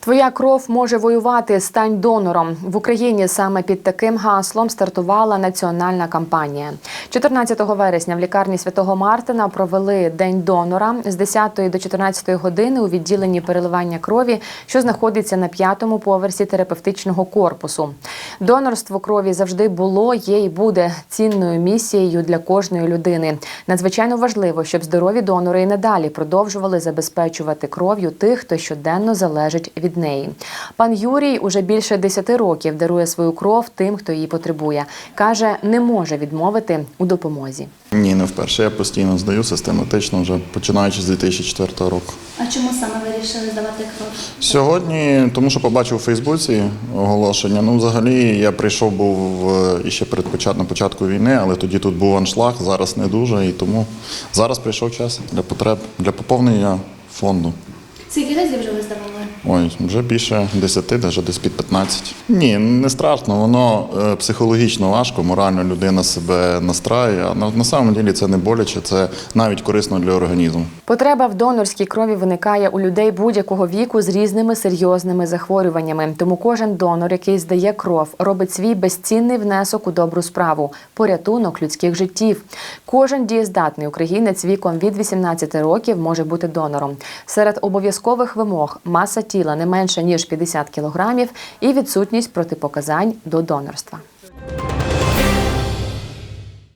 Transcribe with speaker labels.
Speaker 1: Твоя кров може воювати. Стань донором в Україні. Саме під таким гаслом стартувала національна кампанія. 14 вересня в лікарні святого Мартина провели день донора з 10 до 14 години у відділенні переливання крові, що знаходиться на п'ятому поверсі терапевтичного корпусу. Донорство крові завжди було, є і буде цінною місією для кожної людини. Надзвичайно важливо, щоб здорові донори і надалі продовжували забезпечувати кров'ю тих, хто щоденно залежить від неї. Пан Юрій уже більше 10 років дарує свою кров тим, хто її потребує. каже, не може відмовити у допомозі.
Speaker 2: Ні, не вперше. Я постійно здаю систематично, вже починаючи з 2004 року.
Speaker 3: А чому саме вирішили здавати кров?
Speaker 2: Сьогодні, тому що побачив у Фейсбуці оголошення. Ну, взагалі, я прийшов був е, іще перед почат- на початку війни, але тоді тут був аншлаг, зараз не дуже, і тому зараз прийшов час для потреб, для поповнення фонду.
Speaker 3: Скільки разів вже ви здавали?
Speaker 2: Ой, вже більше 10, навіть десь під 15. Ні, не страшно, воно е, психологічно важко, морально людина себе настраює. А на, на самом ділі це не боляче, це навіть корисно для організму.
Speaker 1: Потреба в донорській крові виникає у людей будь-якого віку з різними серйозними захворюваннями. Тому кожен донор, який здає кров, робить свій безцінний внесок у добру справу порятунок людських життів. Кожен дієздатний українець віком від 18 років може бути донором. Серед обов'язкових вимог маса тіла не менше ніж 50 кілограмів і відсутність протипоказань до донорства.